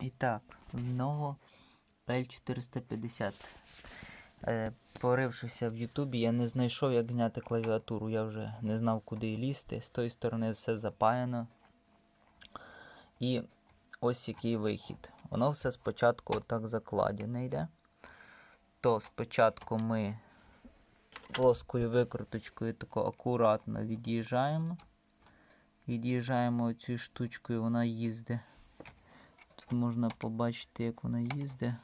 І так, в нього L450. Е, порившися в Ютубі, я не знайшов, як зняти клавіатуру. Я вже не знав, куди лізти. З тої сторони все запаяно. І ось який вихід. Воно все спочатку отак закладене йде. То спочатку ми плоскою викруточкою тако акуратно від'їжджаємо. Від'їжджаємо цією штучкою, вона їздить. Можна побачити, як вона їздить.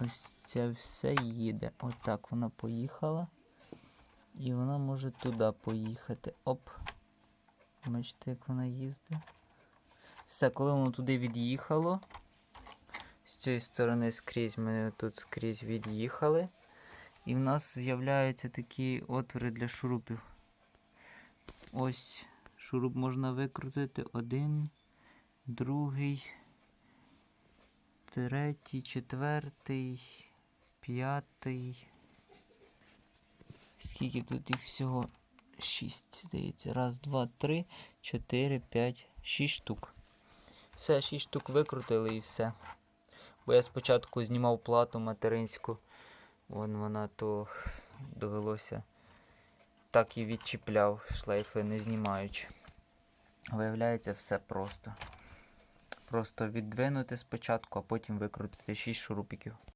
Ось це все їде. Отак вона поїхала. І вона може туди поїхати. Оп. Бачите, як вона їздить. Все, коли воно туди від'їхало. З цієї сторони скрізь ми тут скрізь від'їхали. І в нас з'являються такі отвори для шурупів. Ось шуруп можна викрутити один, другий, третій, четвертий, п'ятий. Скільки тут їх всього? Шість, здається. Раз, два, три, чотири, п'ять, шість штук. Все, шість штук викрутили і все. Бо я спочатку знімав плату материнську. Вон вона то довелося так і відчіпляв шлейфи, не знімаючи. Виявляється, все просто. Просто віддвинути спочатку, а потім викрутити 6 шурупиків.